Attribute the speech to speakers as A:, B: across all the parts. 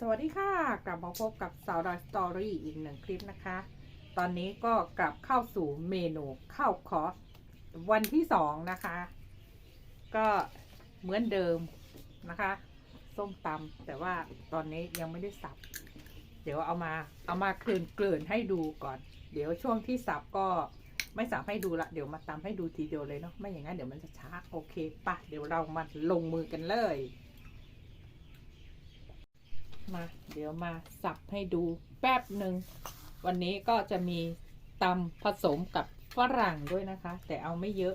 A: สวัสดีค่ะ กลับมาพบกับสาวดอยสตอรี่อีกหนึ่งคลิปนะคะ ตอนนี้ก็กลับเข้าสู่เมนูข้าวคอร์สวันที่สองนะคะ ก็เหมือนเดิมนะคะ ส้มตำแต่ว่าตอนนี้ยังไม่ได้สับ เดี๋ยวเอามาเอามาเกลื่อนเกลื่อนให้ดูก่อน เดี๋ยวช่วงที่สับก็ไม่สับให้ดูละเดี๋ยวมาตำให้ดูทีเดียวเลยเนาะไม่อย่างนั้นเดี๋ยวมันจะช้าโอเคปะเดี๋ยวเรามาลงมือกันเลย มา เดี๋ยวมาสับให้ดูแป๊บหนึ่ง วันนี้ก็จะมีตำผสมกับฝรั่งด้วยนะคะ แต่เอาไม่เยอะ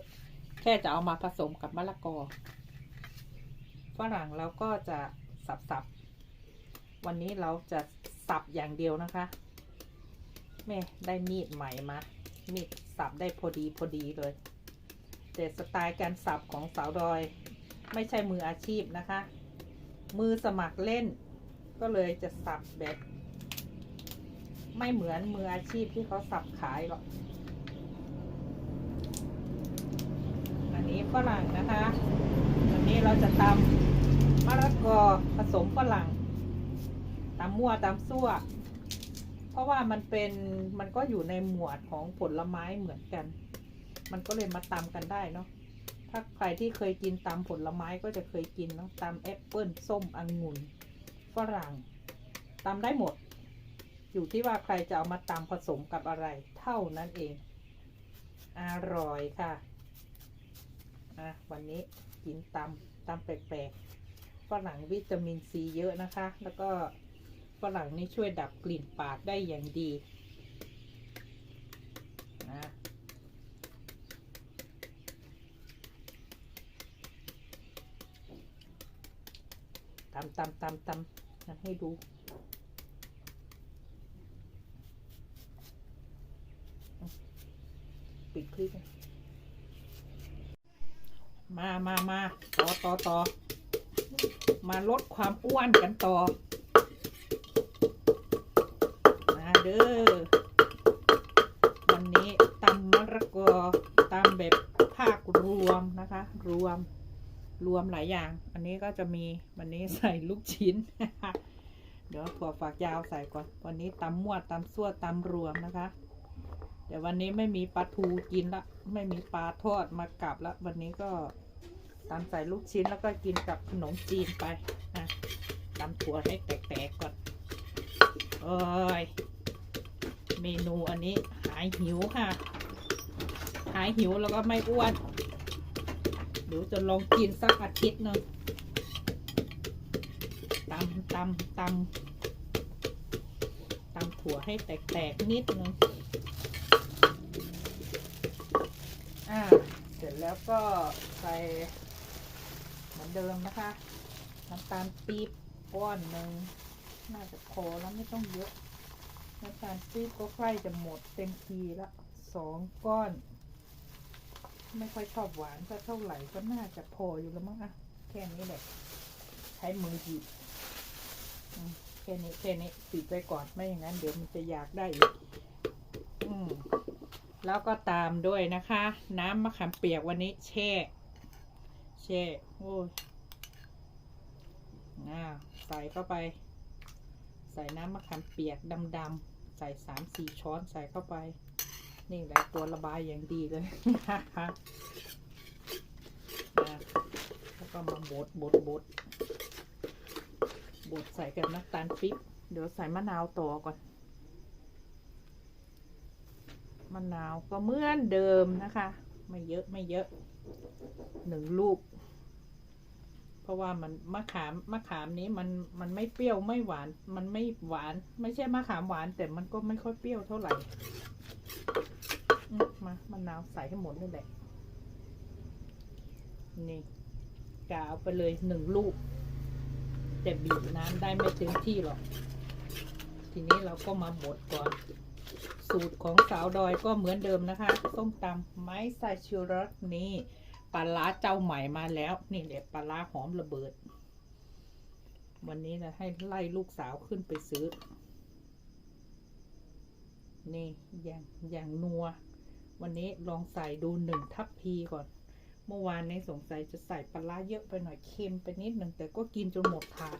A: แค่จะเอามาผสมกับมะละกอ ฝรั่งเราก็จะสับสับๆ วันนี้เราจะสับอย่างเดียวนะคะแม่ได้มีดใหม่มา มีดสับได้พอดีพอดีเลย แต่สไตล์การสับของสาวดอย ไม่ใช่มืออาชีพนะคะ มือสมัครเล่น ก็เลยจะสับแบบ ไม่เหมือนมืออาชีพที่เขาสับขายหรอก อันนี้ฝรั่งนะคะ วันนี้เราจะตำมะละกอผสมฝรั่งตำมั่วตำซั่ว เพราะว่ามันเป็นมันก็อยู่ในหมวดของผลไม้เหมือนกัน มันก็เลยมาตำกันได้เนาะถ้าใครที่เคยกินตำผลไม้ก็จะเคยกินเนาะตำแอปเปิ้ลส้มองุ่น ฝรั่งตำได้หมด อยู่ที่ว่าใครจะเอามาตำผสมกับอะไร เท่านั้นเอง อร่อยค่ะอะ วันนี้กินตำตำแปลกๆฝรั่งวิตามินซีเยอะนะคะ แล้วก็ฝรั่งนี่ช่วยดับกลิ่นปากได้อย่างดีนะตำตำตำตำ นะให้ดูปิดคลิปมามามาต่อต่อต่อมาลดความอ้วนกันต่อ มาเด้อ วันนี้ตำมะระกอตำแบบภาครวมนะคะ รวม รวมหลายอย่าง อันนี้ก็จะมีวันนี้ใส่ลูกชิ้น เดี๋ยวถั่วฝักยาวใส่ก่อน วันนี้ตำมั่วตำซั่วตำรวมนะคะ เดี๋ยววันนี้ไม่มีปลาทูกินละ ไม่มีปลาทอดมากลับละวันนี้ก็ตำใส่ลูกชิ้นแล้วก็กินกับขนมจีนไปนะตำถั่วให้แตกๆก่อนโอ้ยเมนูอันนี้หายหิวค่ะ หายหิวแล้วก็ไม่อ้วน ดี๋ยวจะลองกินสักอาทิตย์หนึงตำตำตำตำถั่วให้แตกๆนิดนึงอ่าเสร็จแล้วก็ใส่เหมือนเดิมนะคะน้ำตาลปี๊บก้อนหนึ่งน่าจะพอแล้วไม่ต้องเยอะน้ำตาลปี๊บก็ใกล้จะหมดเต็มทีละสองก้อน ไม่ค่อยชอบหวานก็เท่าไหร่ก็น่าจะพออยู่แล้วมั้งอะแค่นี้แหละ ใช้มือหยิบแค่นี้แค่นี้ปิดไว้ก่อนไม่อย่างนั้น เดี๋ยวมันจะอยากได้อีกอืมแล้วก็ตามด้วยนะคะ น้ำมะขามเปียกวันนี้แช่ แช่โอ้ยน่าใส่เข้าไป ใส่น้ำมะขามเปียกดำๆใส่สามสี่ช้อนใส่เข้าไป นี่แหละตัวระบายอย่างดีเลยนะคะแล้วก็มาบดบดบดบดใส่กับน้ำตาลปี๊บเดี๋ยวใส่มะนาวต่อก่อน มะนาวก็เหมือนเดิมนะคะ ไม่เยอะไม่เยอะหนึ่งลูก เพราะว่ามันมะขามมะขามนี้มันมันไม่เปรี้ยวไม่หวาน มันไม่หวาน ไม่ใช่มะขามหวานแต่มันก็ไม่ค่อยเปรี้ยวเท่าไหร่ มามะนาวใส่ให้หมดนี่แหละ นี่กาเอาไปเลยหนึ่งลูก แต่บีบน้ำได้ไม่เต็มที่หรอก ทีนี้เราก็มาบดก่อน สูตรของสาวดอยก็เหมือนเดิมนะคะส้มตำไม้ใส่ชูรสนี่ปลาร้าเจ้าใหม่มาแล้ว นี่แหละปลาร้าหอมระเบิด วันนี้นะให้ไล่ลูกสาวขึ้นไปซื้อ นี่อย่างอย่างนัว วันนี้ลองใส่ดูหนึ่งทัพพีก่อน เมื่อวานในสงสัยจะใส่ปลาร้าเยอะไปหน่อยเค็มไปนิดหนึ่งแต่ก็กินจนหมดถาด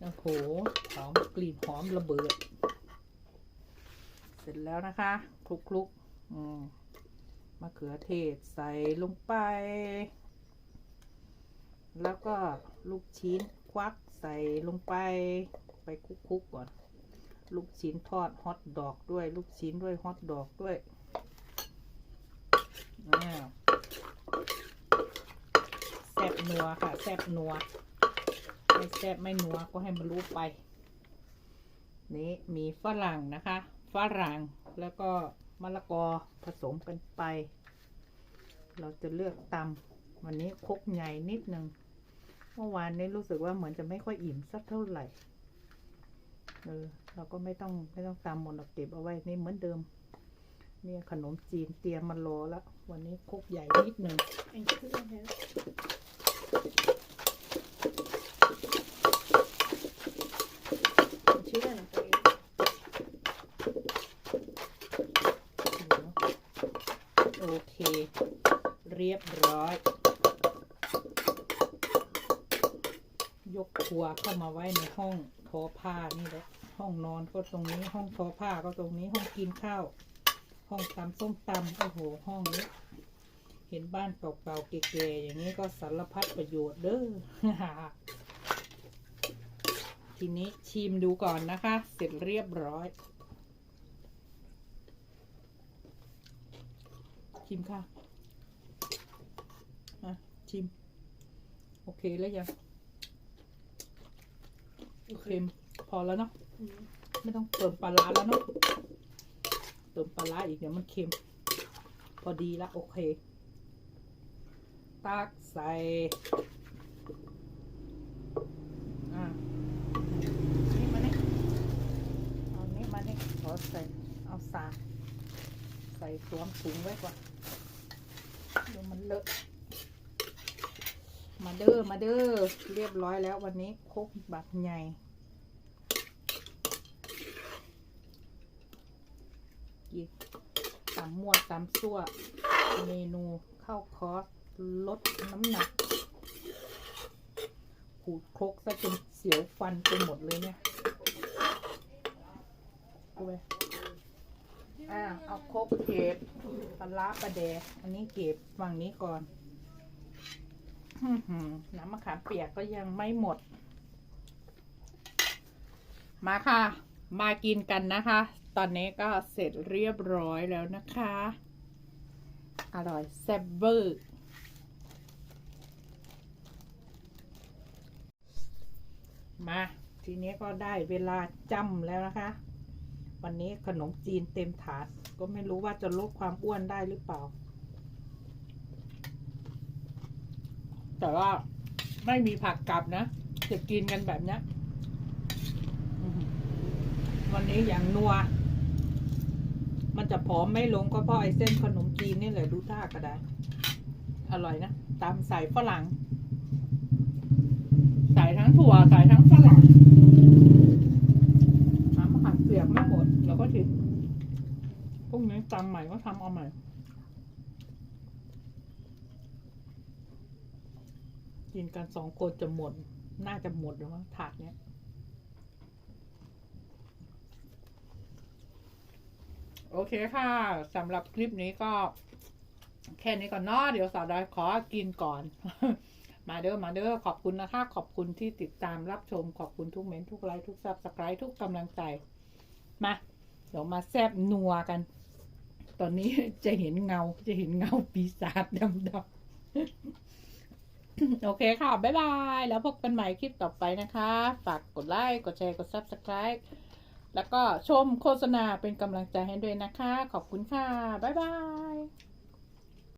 A: โอ้โหหอมกลิ่นหอมระเบิด เสร็จแล้วนะคะคลุกคลุกๆอืมมะเขือเทศใส่ลงไป แล้วก็ลูกชิ้นควักใส่ลงไป ไปคลุกๆก่อน ลูกชิ้นทอดฮอทดอกด้วย ลูกชิ้นด้วยฮอทดอกด้วยแซบนัวค่ะ แซบนัวไม่แซบไม่นัวก็ให้มันรู้ไป นี้มีฝรั่งนะคะ ฝรั่งแล้วก็มะละกอผสมกันไป เราจะเลือกตำวันนี้คกใหญ่นิดนึงเมื่อวานนี้รู้สึกว่าเหมือนจะไม่ค่อยอิ่มสักเท่าไหร่ เออ เราก็ไม่ต้องไม่ต้องตำหมดหรอกเก็บเอาไว้นี่เหมือนเดิม เนี่ยขนมจีนเตรียมมารอแล้ววันนี้คกใหญ่นิดหนึ่ง
B: En kul här. Tjena på er.
A: โอเค เรียบร้อย ยกครัวเข้ามาไว้ในห้องทอผ้านี่แหละ ห้องนอนก็ตรงนี้ห้องทอผ้าก็ตรงนี้ห้องกินข้าว ห้องตำส้มตำโอ้โหห้องนี้ เห็นบ้านเก่าๆเก๋ๆอย่างนี้ก็สารพัดประโยชน์เด้อทีนี้ชิมดูก่อนนะคะ เสร็จเรียบร้อย ชิมค่ะชิม โอเคแล้วยัง โอเคมพอแล้วเนาะ
B: Mm.
A: ไม่ต้องเติมปลาร้าแล้วเนาะเติมปลาร้าอีกเดี๋ยวมันเค็ม พอดีละโอเค ตักใส่อะนี่มาเนี่ยเอานี้มาเนี่ยขอใส่เอาสากใส่สวมถุงไว้ก่อนเดี๋ยวมันเลอะ มาเด้อมาเด้อเรียบร้อยแล้ววันนี้โคกบักใหญ่กินตำมั่วตำซั่วเมนูข้าวคอร์สลดน้ำหนักขูดครกซะจนเสียวฟันไปหมดเลยเนี่ยดูไปอ่าเอาครกเก็บปลาปลาแดอันนี้เก็บฝั่งนี้ก่อน น้ำมะขามเปียกก็ยังไม่หมด มาค่ะ มากินกันนะคะ ตอนนี้ก็เสร็จเรียบร้อยแล้วนะคะ อร่อยแซ่บเวอร์มา ทีนี้ก็ได้เวลาจำแล้วนะคะ วันนี้ขนมจีนเต็มถาด ก็ไม่รู้ว่าจะลดความอ้วนได้หรือเปล่า แต่ว่าไม่มีผักกลับนะ จะกินกันแบบเนี้ยวันนี้อย่างนัว มันจะผอมไม่ลงก็เพราะไอ้เส้นขนมจีนนี่แหละดูท่าก็ได้ อร่อยนะ ตามใส่ฝรั่ง ใส่ทั้งถั่วใส่ทั้งฝรั่งน้ำมะขามเปียกไม่หมดเราก็ทิ้งพรุ่งนี้ตำใหม่ก็ทำเอาใหม่ กินกันสองคนจะหมด น่าจะหมดหรือมั้งถาดเนี้ยโอเคค่ะสำหรับคลิปนี้ก็ แค่นี้ก่อนเนาะเดี๋ยวสาวดอยขอกินก่อน มาเด้อมาเด้อขอบคุณนะคะ ขอบคุณที่ติดตามรับชม ขอบคุณทุกเมนต์ทุกไลค์ทุกซับสไครต์ทุกกำลังใจ มา เดี๋ยวมาแซบนัวกัน ตอนนี้จะเห็นเงาจะเห็นเงาปีศาจดำๆ โอเคค่ะ บ๊ายบาย แล้วพบกันใหม่คลิปต่อไปนะคะ ฝากกดไลค์ กดแชร์ กด subscribe แล้วก็ชมโฆษณาเป็นกำลังใจให้ด้วยนะคะ ขอบคุณค่ะ บ๊ายบาย